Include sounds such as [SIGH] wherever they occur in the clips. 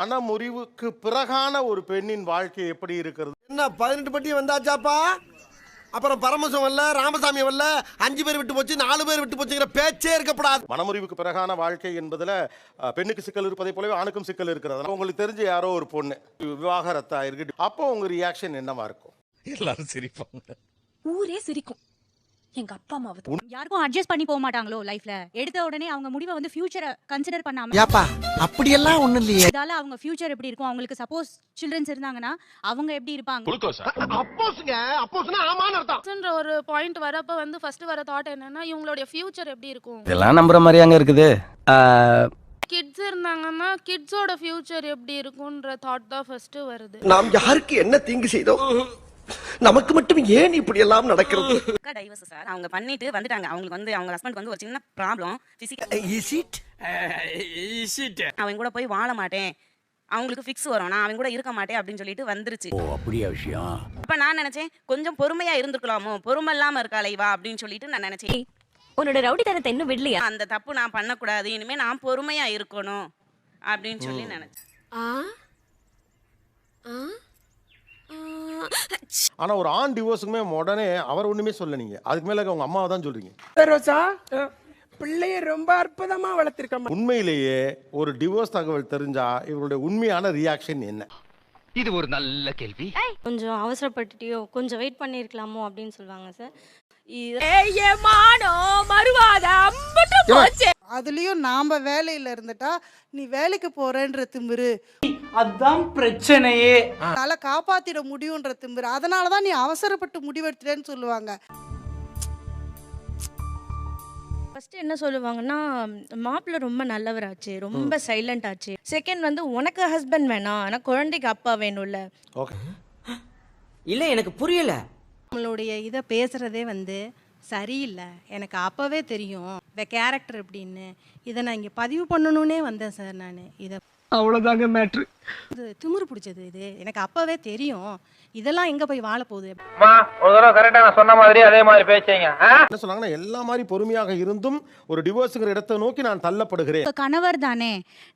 மனமுறிவுக்கு பிறகான ஒரு பெண்ணின் வாழ்க்கை எப்படி இருக்கிறது? என்ன பதினெட்டு பட்டி வந்தாச்சாப்பா? அப்புறம் பரமசம் வரல ராமசாமி வரல அஞ்சு பேர் விட்டு போச்சு நாலு பேர் விட்டு போச்சுங்கிற பேச்சே இருக்கப்படாது. மனமுறிவுக்கு பிறகான வாழ்க்கை என்பதுல பெண்ணுக்கு சிக்கல் இருப்பதை போலவே ஆணுக்கும் சிக்கல் இருக்கிறது. உங்களுக்கு தெரிஞ்ச யாரோ ஒரு பொண்ணு விவாகரத்தா இருக்கு அப்போ உங்க ரியாக்ஷன் என்னவா இருக்கும்? எல்லாரும் சிரிப்பாங்க. ஊரே சிரிக்கும். எங்க அப்பா அம்மாவை யாருக்கும் அட்ஜஸ்ட் பண்ணி போக மாட்டாங்களோ லைஃப்ல எடுத்த உடனே அவங்க முடிவை வந்து ஃபியூச்சரை கன்சிடர் பண்ணாம ஏப்பா அப்படியெல்லாம் ஒண்ணும் இல்லையே. இதால அவங்க ஃபியூச்சர் எப்படி இருக்கும்? அவங்களுக்கு சப்போஸ் சில்ட்ரன்ஸ் இருந்தாங்கன்னா அவங்க எப்படி இருப்பாங்க? அப்போஸ்ங்க அப்போஸ்னா ஆமான்னு அர்த்தம். ன்ற ஒரு பாயிண்ட் வரப்ப வந்து ஃபர்ஸ்ட் வர தாட் என்னன்னா இவங்களுடைய ஃபியூச்சர் எப்படி இருக்கும்? இதெல்லாம் நம்புற மாதிரி அங்க இருக்குது. கிட்ஸ் இருந்தாங்கன்னா கிட்ஸோட ஃபியூச்சர் எப்படி இருக்கும்ன்ற தாட் தான் ஃபர்ஸ்ட் வருது. நாம் யாருக்கு என்ன தீங்கு செய்தோம்? நமக்கு மட்டும் ஏன் இப்படி எல்லாம் நடக்கிறது? அக்கா டைவர்ஸ் சார் அவங்க பண்ணிட்டு வந்துட்டாங்க. அவங்களுக்கு வந்து அவங்க ஹஸ்பண்ட் வந்து ஒரு சின்ன ப்ராப்ளம் பிசிக்கல் இஸ் இட் அவங்க கூட போய் வாழ மாட்டேன். அவங்களுக்கு ஃபிக்ஸ் வரும். நான் அவங்க கூட இருக்க மாட்டேன் அப்படின்னு சொல்லிட்டு வந்துருச்சு. ஓ அப்படியா விஷயம்? அப்ப நான் நினைச்சேன் கொஞ்சம் பொறுமையா இருந்திருக்கலாமோ? பொறுமை இல்லாம இருக்காளே வா அப்படின்னு சொல்லிட்டு நான் நினைச்சேன். உன்னோட ரவுடி தரத்தை இன்னும் விடலையா? அந்த தப்பு நான் பண்ணக்கூடாது. இனிமே நான் பொறுமையா இருக்கணும் அப்படின்னு சொல்லி நினைச்சேன். ஆனா ஒரு ஆண் டிவோர்ஸுக்குமே உடனே அவர் ஒண்ணுமே சொல்ல நீங்க. அதுக்கு மேல உங்க அம்மாவை தான் சொல்றீங்க. ரோசா பிள்ளைய ரொம்ப அற்புதமா வளர்த்திருக்கமா உண்மையிலேயே ஒரு டிவோர்ஸ் தகவல் தெரிஞ்சா இவருடைய உண்மையான ரியாக்ஷன் என்ன? இது ஒரு நல்ல கேள்வி. கொஞ்சம் அவசரப்பட்டுட்டியோ கொஞ்சம் வெயிட் பண்ணிருக்கலாமோ அப்படின்னு சொல்லுவாங்க சார். அதுலயும் நாம வேலையில இருந்துட்டா நீ வேலைக்கு போறேன்ற திமிரு. அதான் பிரச்சனையே. அதனால காப்பாத்திட முடியும்ன்ற திமிரு. அதனாலதான் நீ அவசரப்பட்டு முடிவெடுத்துட்டேன்னு சொல்லுவாங்க. ஃபர்ஸ்ட் என்ன சொல்லுவாங்கன்னா மாப்பிள்ளை ரொம்ப நல்லவராச்சு ரொம்ப சைலண்ட் ஆச்சு. செகண்ட் வந்து உனக்கு ஹஸ்பண்ட் வேணாம் ஆனா குழந்தைக்கு அப்பா வேணும்ல. ஓகே. [GASPS] இல்ல எனக்கு புரியல. நம்மளுடைய இதை பேசுறதே வந்து சரியில்லை. எனக்கு அப்பவே தெரியும். இந்த கேரக்டர் எப்படின்னு. இதை நான் இங்கே பதிவு பண்ணணும்னே வந்தேன் சார் நான். இதை அவ்வளவுதாங்க மேட்ரு இது திமிரு பிடிச்சது இது. எனக்கு அப்பவே தெரியும். இதெல்லாம் எங்க போய் வாழ போகுது? ஒரு தடவை கரெக்டா நான் சொன்ன மாதிரி அதே மாதிரி பேசுங்க என்ன சொன்னாங்கன்னா எல்லா மாதிரி பொறுமையாக இருந்தும் ஒரு டிவோர்ஸுங்கிற இடத்தை நோக்கி நான் தள்ளப்படுகிறேன். கணவர் தானே.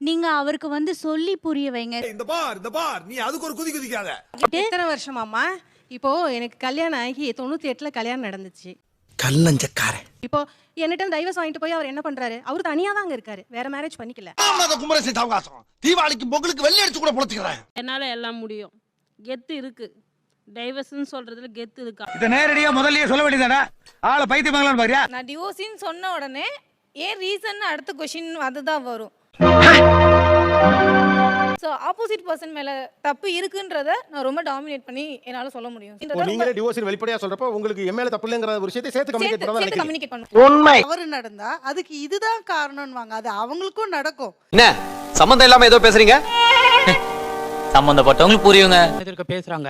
நீங்க அவருக்கு வந்து சொல்லி புரிய வைங்க. இந்த பார் இந்த பார் நீ அதுக்கு ஒரு குதி குதிக்காத. எத்தனை வருஷமாமா இப்போ எனக்கு கல்யாணம் ஆகி தொண்ணூத்தி எட்டுல கல்யாணம் நடந்துச்சு. கல்லஞ்சக்காரன் இப்போ என்னிட்ட டைவர்ஸ் வாங்கிட்டு போய் அவர் என்ன பண்றாரு? அவர் தனியா தான் அங்க இருக்காரு. வேற மேரேஜ் பண்ணிக்கல. குமரசி அவகாசம் தீபாவளிக்கு பொங்கலுக்கு வெள்ளி அடிச்சு கூட பொழைச்சுக்கிறேன் என்னால எல்லாம் முடியும். கெத்து இருக்கு. டைவர்ஸ்னு சொல்றதுல கெத்து இருக்கா? இத நேரடியா முதல்லயே சொல்ல வேண்டியதானே ஆளை பைத்தியமாங்களான்னு பாரியா நான் டிவோர்ஸின்னு சொன்ன உடனே ஏன் ரீசன் அடுத்த கொஷின் அதுதான் வரும். ஸோ ஆப்போசிட் பர்சன் மேல தப்பு இருக்குன்றத நான் ரொம்ப டாமினேட் பண்ணி என்னால சொல்ல முடியும். நீங்களே டிவோர்ஸ் வெளிப்படையா சொல்றப்ப உங்களுக்கு என் மேல தப்பு இல்லைங்கிற ஒரு விஷயத்தை சேர்த்து கம்யூனிகேட் பண்ண கம்யூனிகேட் பண்ணுவேன் உண்மை. தவறு நடந்தா அதுக்கு இதுதான் காரணம்வாங்க அது அவங்களுக்கும் நடக்கும். என்ன? சம்பந்தம் இல்லாம ஏதோ பேசுறீங்க? சம்பந்தப்பட்டவங்களுக்கு புரியுங்க. எதிர்க்க பேசுறாங்க.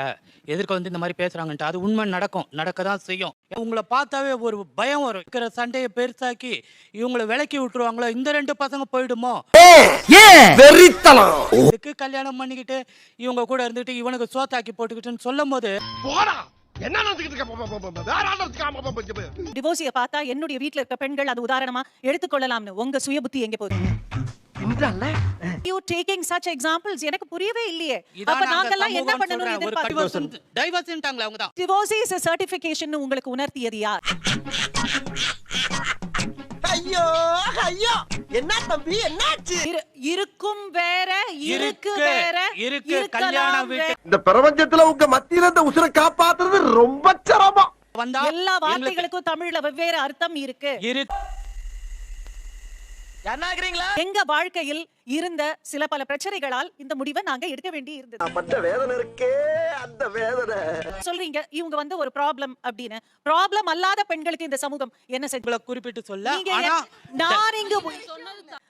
எதிர்க்க வந்து இந்த மாதிரி பேசுறாங்கன்ட்டு அது உண்மை நடக்கும். நடக்க தான் செய்யும். உங்களை பார்த்தாவே ஒரு பயம் வரும். இருக்கிற சண்டையை பெருசாக்கி இவங்களை விலக்கி விட்டுருவாங்களோ? இந்த ரெண்டு பசங்க போயிடுமோ? இதுக்கு கல்யாணம் பண்ணிக்கிட்டு இவங்க கூட இருந்துட்டு இவனுக்கு சோத்தாக்கி போட்டுக்கிட்டுன்னு சொல்லும் போது போடா. என்ன நினைச்சுக்கிட்டு இருக்க? வேற ஆள் இருக்காம டிவோர்ஸிய பார்த்தா என்னுடைய வீட்ல இருக்க பெண்கள் அது உதாரணமா எடுத்துக்கொள்ளலாம்னு. உங்க சுய புத்தி எங்க போகுது? யூ டேக்கிங் சச் எக்ஸாம்பிள்ஸ் எனக்கு புரியவே இல்லையே. அப்ப நாங்கெல்லாம் என்ன பண்ணணும் எதிர்பார்க்கிறோம்? டைவர்ஸ்ன்ட்டாங்களே அவங்க தான். டிவோர்ஸ் இஸ் சர்டிபிகேஷன் உங்களுக்கு உணர்த்தியது யார்? ஐயோ ஐயோ. என்ன தம்பி என்னாச்சு? இரு- இருக்கும் வேற இருக்கு இருக்கு, வேற இருக்கு. இருக்கலாம் கல்யாண வேற. வீட்டு இந்த பிரபஞ்சத்துல உங்க மத்தியில இந்த உசுரை காப்பாத்துறது ரொம்ப சிரமம். வந்தா எல்லா வார்த்தைகளுக்கும் தமிழ்ல வெவ்வேறு அர்த்தம் இருக்கு. இரு எங்க வாழ்க்கையில் இருந்த சில பல பிரச்சனைகளால் இந்த முடிவை நாங்க எடுக்க வேண்டி இருந்தது. பட்ட வேதனை இருக்கே அந்த வேதனை. சொல்றீங்க இவங்க வந்து ஒரு ப்ராப்ளம் அப்படின்னு. ப்ராப்ளம் அல்லாத பெண்களுக்கு இந்த சமூகம் என்ன உங்களை குறிப்பிட்டு சொல்ல. நான் இங்க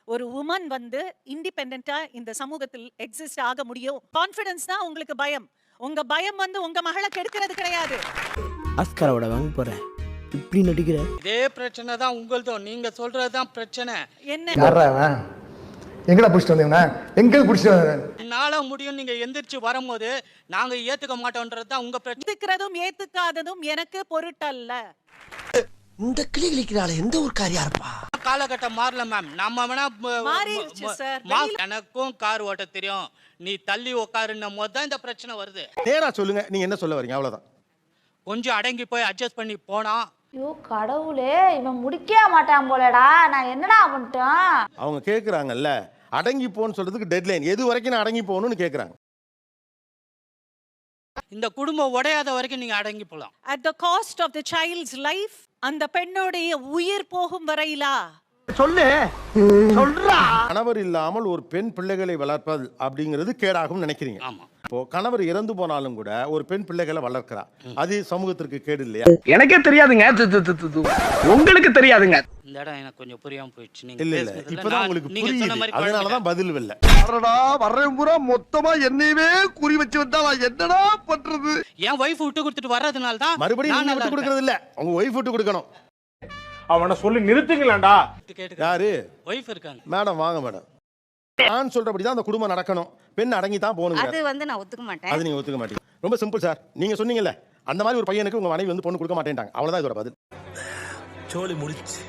ஒரு உமன் வந்து இண்டிபெண்டா இந்த சமூகத்தில் எக்ஸிஸ்ட் ஆக முடியும். கான்ஃபிடன்ஸ் தான் உங்களுக்கு பயம். உங்க பயம் வந்து உங்க மகளை கெடுக்கிறது கிடையாது. அஸ்கரோட வாங்க போறேன். இப்படி நடிக்கிற? இதே பிரச்சனை தான் உங்களுதும். நீங்க சொல்றதுதான் பிரச்சனை. என்ன? எங்கடா பிடிச்சிட்டு வந்தீங்கன்னா எங்க பிடிச்சிட்டு நாள முடியும் நீங்க எந்திரிச்சு வரும்போது நாங்க ஏத்துக்க மாட்டோம்ன்றது தான் உங்க பிரச்சனை ஏத்துக்கிறதும் ஏத்துக்காததும் எனக்கு பொருட்டல்ல. இந்த கிளி கிளிக்கிறாள் எந்த ஒரு காரியா இருப்பா காலகட்டம் மாறல மேம் நம்ம வேணா மாறிடுச்சு sir. மா- எனக்கும் கார் ஓட்ட தெரியும். நீ தள்ளி உக்காருன்னும் போது தான் இந்த பிரச்சனை வருது. நேரா சொல்லுங்க. நீங்க என்ன சொல்ல வரீங்க? அவ்வளவுதான். கொஞ்சம் அடங்கி போய் அட்ஜஸ்ட் பண்ணி போனா ஐயோ கடவுளே இவன் முடிக்கவே மாட்டான் போலடா. நான் என்னடா பண்ணிட்டேன்? அவங்க கேக்குறாங்கல்ல அடங்கி போன்னு சொல்றதுக்கு டெட்லைன் எது வரைக்கும் நான் அடங்கி போகணும்னு கேக்குறாங்க. இந்த குடும்பம் உடையாத வரைக்கும் நீங்க அடங்கி போலாம். At the cost of the child's life அந்த பெண்ணுடைய உயிர் போகும் வரையிலா? சொல்லு. சொல்றா. கணவர் இல்லாமல் ஒரு பெண் பிள்ளைகளை வளர்ப்பது அப்படிங்கிறது கேடாகும் நினைக்கிறீங்க. ஆமா. இப்போ கணவர் இறந்து போனாலும் கூட ஒரு பெண் பிள்ளைகளை வளர்க்கிறா. அது சமூகத்திற்கு கேடு இல்லையா? எனக்கே தெரியாதுங்க. உங்களுக்கு தெரியாதுங்க. இந்த இடம் எனக்கு கொஞ்சம் புரியாம போயிடுச்சு. நீங்க இல்ல இல்ல. பேசுனதுல இப்பதான் நான் உங்களுக்கு நீங்க சொன்ன புரியுது. மாதிரி அதனாலதான் பதில் இல்ல. அடடா வர்றேன் பூரா. மொத்தமா என்னையவே குறி வச்சு வந்தா நான் என்னடா பண்றது? என் ஒய்ஃப் விட்டு கொடுத்துட்டு வர்றதுனால தான் மறுபடியும் நான் நீங்க விட்டு கொடுக்கறது இல்ல. உங்க ஒய்ஃப் விட்டு கொடுக்கணும். அவனை சொல்லி நிறுத்துங்களேன்டா. யாரு? ஒய்ஃப் இருக்காங்க. மேடம் வாங்க மேடம். நான் சொல்றபடி தான் அந்த குடும்பம் நடக்கணும். பெண் அடங்கி தான் போகணும் வந்து நான் ஒத்துக்க மாட்டேன். அது நீங்க ஒத்துக்க மாட்டீங்க. ரொம்ப சிம்பிள் சார் நீங்க சொன்னீங்கல்ல அந்த மாதிரி ஒரு பையனுக்கு உங்க மனைவி வந்து பொண்ணு கொடுக்க மாட்டேன்ட்டாங்க. அவ்வளவுதான் இதோட பதில். சோழி முடிச்சு.